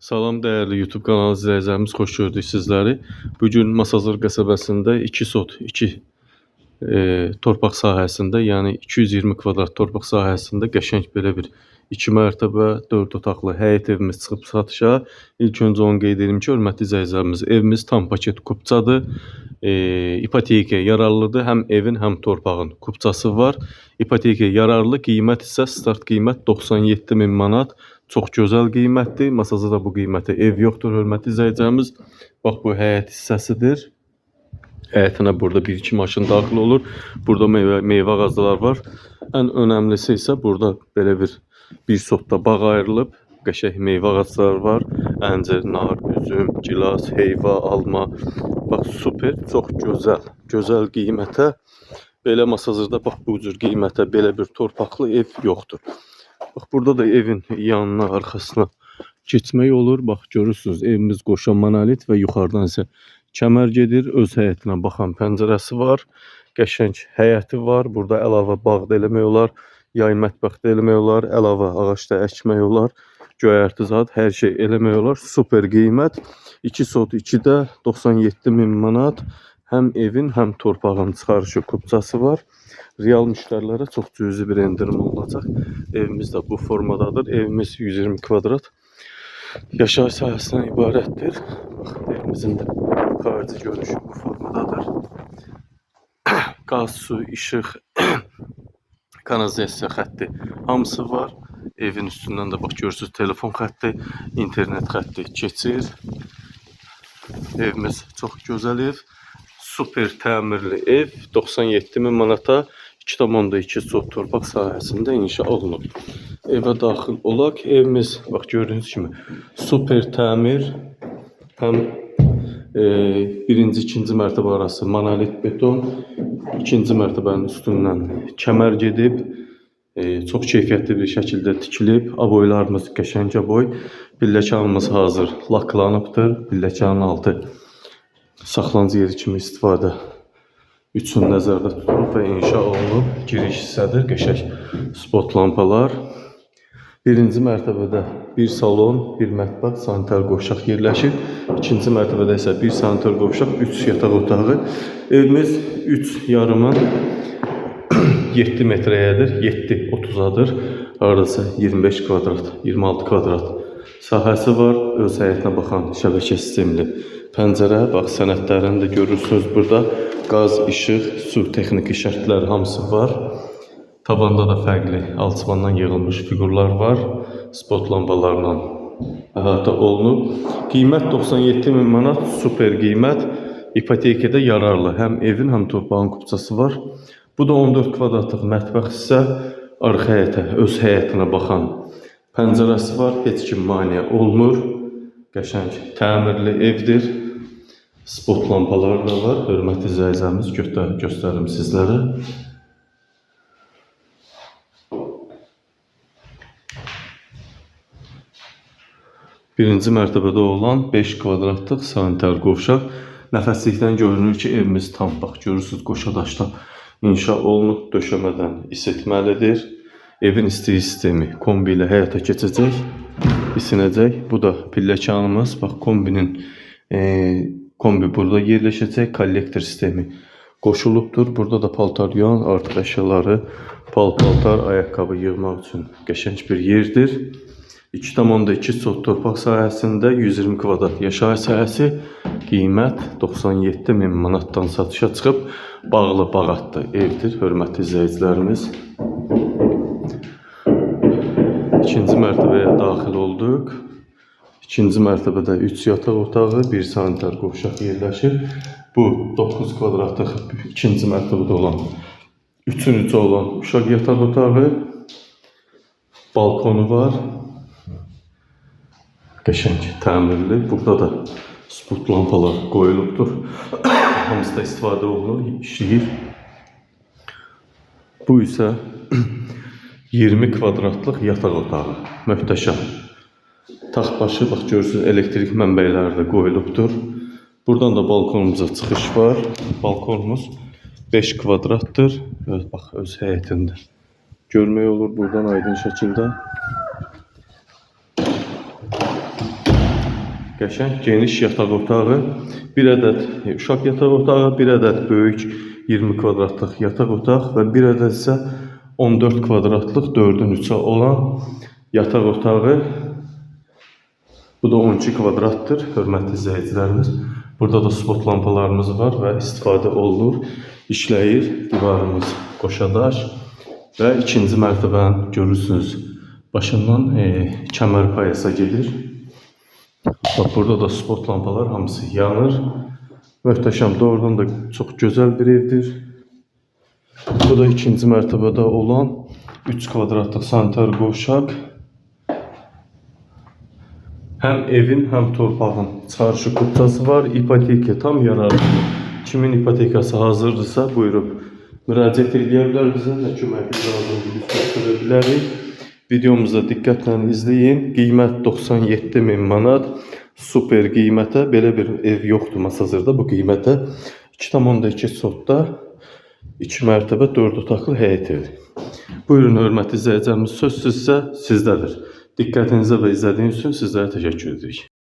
Salam dəyərli YouTube kanalı izləyicilərimiz, xoş gördük sizləri. Bu gün Masazır qəsəbəsində 2 sot, 2 e, torpaq sahəsində, yəni 220 kvadrat torpaq sahəsində qəşəng belə bir 2 mərtəbə, 4 otaqlı həyət evimiz çıxıb satışa. İlk öncə onu qeyd edim ki, hörmətli izləyicilərimiz, evimiz tam paket kupçadır. E, ipotekaya yararlıdır. Həm evin, həm torpağın kupçası var. İpotekaya yararlı qiymət isə start qiymət 97 min manat. Çox gözəl qiymətdir. Masada da bu qiymətə ev yoxdur, hörmətli izləyicilərimiz. Bax bu həyət hissəsidir. Həyətinə burada bir iki maşın daxil olur. Burada meyvə, meyvə ağacları var. Ən önəmlisi isə burada belə bir bir sotda bağ ayrılıb. Qəşəng meyvə ağacları var. Əncir, nar, üzüm, gilas, heyva, alma. Bax super, çox gözəl. Gözəl qiymətə belə Masazırda bax bu cür qiymətə belə bir torpaqlı ev yoxdur. Bax burada da evin yanına, arxasına keçmək olur. Bax görürsünüz evimiz qoşa monolit və yuxarıdan isə kəmər gedir. Öz həyətinə baxan pəncərəsi var. Qəşəng həyəti var. Burada əlavə bağ da eləmək olar. Yay mətbəx də eləmək olar. Əlavə ağac da əkmək olar. Göyərti zad hər şey eləmək olar. Super qiymət. 2 sot 2-də 97 min manat. Həm evin, həm torpağın çıxarışı kupçası var. Real müştərilərə çox cüzi bir endirim olacaq. Evimiz də bu formadadır. Evimiz 120 kvadrat yaşayış sahəsindən ibarətdir. Bax, evimizin də xarici görünüşü bu formadadır. Qaz, su, işıq, kanalizasiya xətti hamısı var. Evin üstündən də bax görürsüz telefon xətti, internet xətti keçir. Evimiz çox gözəl ev. Super təmirli ev 97 min manata 2,2 sot torpaq sahəsində inşa olunub. Evə daxil olaq. Evimiz bax gördüyünüz kimi super təmir. Həm e, birinci, ikinci mərtəbə arası monolit beton, ikinci mərtəbənin üstündən kəmər gedib, e, çox keyfiyyətli bir şəkildə tikilib. Aboylarımız qəşəng aboy. Pilləkanımız hazır laklanıbdır. Pilləkanın altı saxlanıcı yeri kimi istifadə üçün nəzərdə tutulub və inşa olunub. Giriş hissədir, qəşəng spot lampalar. Birinci mərtəbədə bir salon, bir mətbəx, sanitar qovşaq yerləşir. İkinci mərtəbədə isə bir sanitar qovşaq, 3 yataq otağı. Evimiz 3 yarımın 7 metrəyədir, 7 30-adır. Hardasa 25 kvadrat, 26 kvadrat sahəsi var. Öz həyətinə baxan şəbəkə sistemli pəncərə, bax sənədlərini də görürsünüz burada. Qaz, işıq, su texniki şərtlər hamısı var. Tavanda da fərqli alçıvandan yığılmış fiqurlar var. Spot lampalarla əhatə olunub. Qiymət 97 min manat, super qiymət. İpotekada yararlı həm evin, həm torpağın kupçası var. Bu da 14 kvadratlıq mətbəx hissə arxa həyətə, öz həyətinə baxan pəncərəsi var. Heç kim mane olmur. Qəşəng təmirli evdir. Spot lampalar da var. Hörmətli izləyicilərimiz göstər göstərim sizlərə. Birinci mərtəbədə olan 5 kvadratlıq sanitar qovşaq. Nəfəslikdən görünür ki, evimiz tam bax görürsüz qoşa daşdan inşa olunub, döşəmədən isitməlidir. Evin istilik sistemi kombi ilə həyata keçəcək, isinəcək. Bu da pilləkanımız. Bax kombinin e, kombi burada yerləşəcək. Kollektor sistemi qoşulubdur. Burada da paltaryon, artıq əşyaları, pal-paltar, ayaqqabı yığmaq üçün qəşəng bir yerdir. 2,2 sot torpaq sahəsində 120 kvadrat yaşayış sahəsi qiymət 97 min manatdan satışa çıxıb bağlı bağatlı evdir, hörmətli izləyicilərimiz. İkinci mərtəbəyə daxil olduq. İkinci mərtəbədə 3 yataq otağı, 1 sanitar qovşaq yerləşir. Bu 9 kvadratlıq ikinci mərtəbədə olan üçüncü olan uşaq yataq otağı, balkonu var. Qəşəng təmirli. Burada da spot lampalar qoyulubdur. Hamısı da istifadə olunur, işləyir. Bu isə 20 kvadratlıq yataq otağı. Möhtəşəm. Taxtbaşı bax görürsüz elektrik mənbələri də qoyulubdur. Buradan da balkonumuza çıxış var. Balkonumuz 5 kvadratdır. Evet, bax öz həyətində. Görmək olur buradan aydın şəkildə. Qəşəng geniş yataq otağı, bir ədəd uşaq yataq otağı, bir ədəd böyük 20 kvadratlıq yataq otaq və bir ədəd isə 14 kvadratlıq 4-ün 3-ə olan yataq otağı. Bu da 12 kvadratdır, hörmətli izləyicilərimiz. Burada da spot lampalarımız var və istifadə olunur, işləyir. Divarımız qoşadaş və ikinci mərtəbənin görürsünüz başından e, kəmər payasa gedir. Bak burada da spot lampalar hamısı yanır. Möhtəşəm, doğrudan da çox gözəl bir evdir. Bu da ikinci mərtəbədə olan 3 kvadratlıq sanitar qovşaq. Həm evin, həm torpağın çarşı kupçası var. İpoteka tam yararlıdır. Kimin ipotekası hazırdırsa buyurub müraciət edə bilər bizə nə köməklik lazımdır biz göstərə bilərik. Videomuzu diqqətlə izləyin. Qiymət 97 min manat. Super qiymətə belə bir ev yoxdur Masazırda bu qiymətə. 2,2 sotda 2 mərtəbə 4 otaqlı həyət evi. Buyurun hörmətli izləyicilərimiz söz sizsə sizdədir. Diqqətinizə və izlədiyiniz üçün sizlərə təşəkkür edirik.